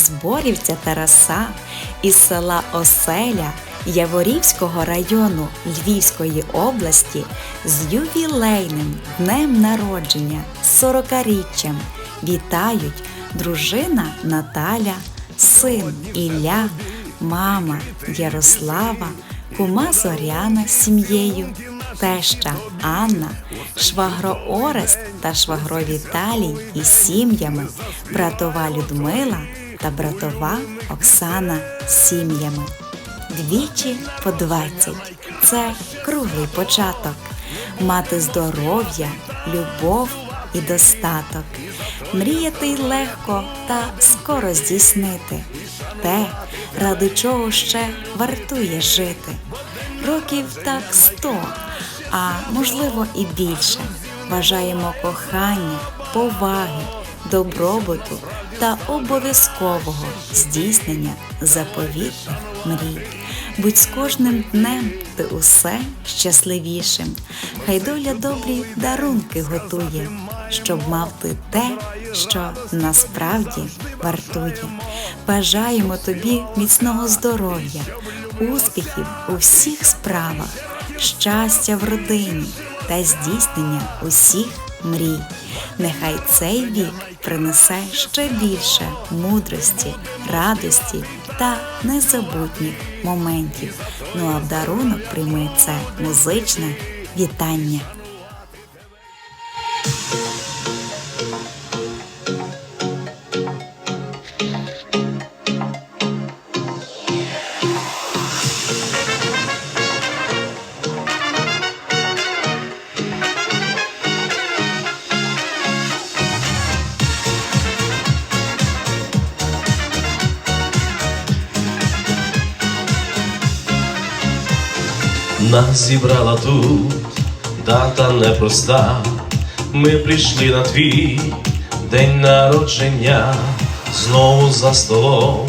з Борівця Тараса із села Оселя Яворівського району Львівської області з ювілейним днем народження, 40-річчям вітають дружина Наталя, син Ілля, мама Ярослава, кума Зоряна з сім'єю, теща Анна, швагро Орест та швагро Віталій із сім'ями, братова Людмила та братова Оксана з сім'ями. Двічі по двадцять це круглий початок, мати здоров'я, любов і достаток, мріяти й легко та скоро здійснити те, ради чого ще вартує жити. Років так сто, а можливо і більше. Бажаємо кохання, поваги, добробуту та обов'язкового здійснення заповітних мрій. Будь з кожним днем ти усе щасливішим. Хай доля добрі дарунки готує, щоб мав ти те, що насправді вартує. Бажаємо тобі міцного здоров'я, успіхів у всіх справах, щастя в родині та здійснення усіх мрій. Нехай цей вік принесе ще більше мудрості, радості та незабутніх моментів. Ну а в дарунок прийми це музичне вітання. Нас зібрала тут дата непроста. Ми прийшли на твій день народження, знову за столом,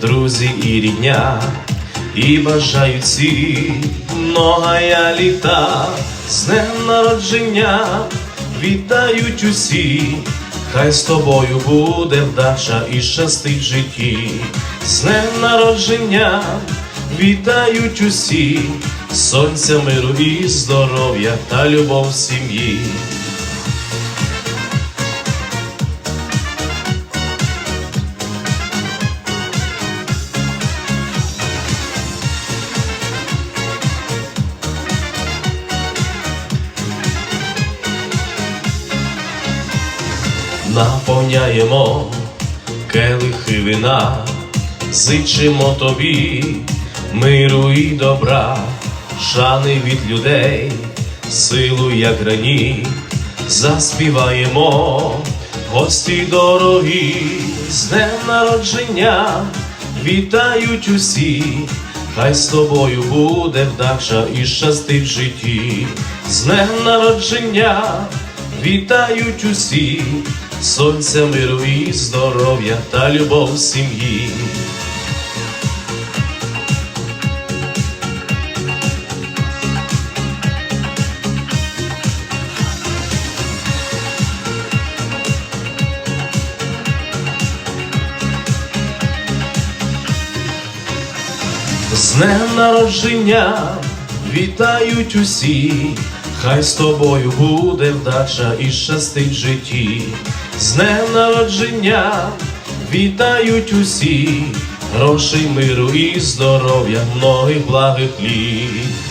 друзі і рідня, і бажають всі многая літа, з днем народження. Вітають усі, хай з тобою буде вдача і щастить житті, з днем народження. Вітають усі, сонця миру і здоров'я та любов сім'ї. Наповняємо келихи вина, зичимо тобі миру і добра, шани від людей, силу як граніт, заспіваємо, гості дорогі, з днем народження вітають усі, хай з тобою буде вдача і щастить в житті, з днем народження вітають усі, сонця миру і здоров'я та любов сім'ї. З днем народження вітають усі, хай з тобою буде вдача і щастить в житті. З днем народження вітають усі, грошей, миру і здоров'я, многих благих літ.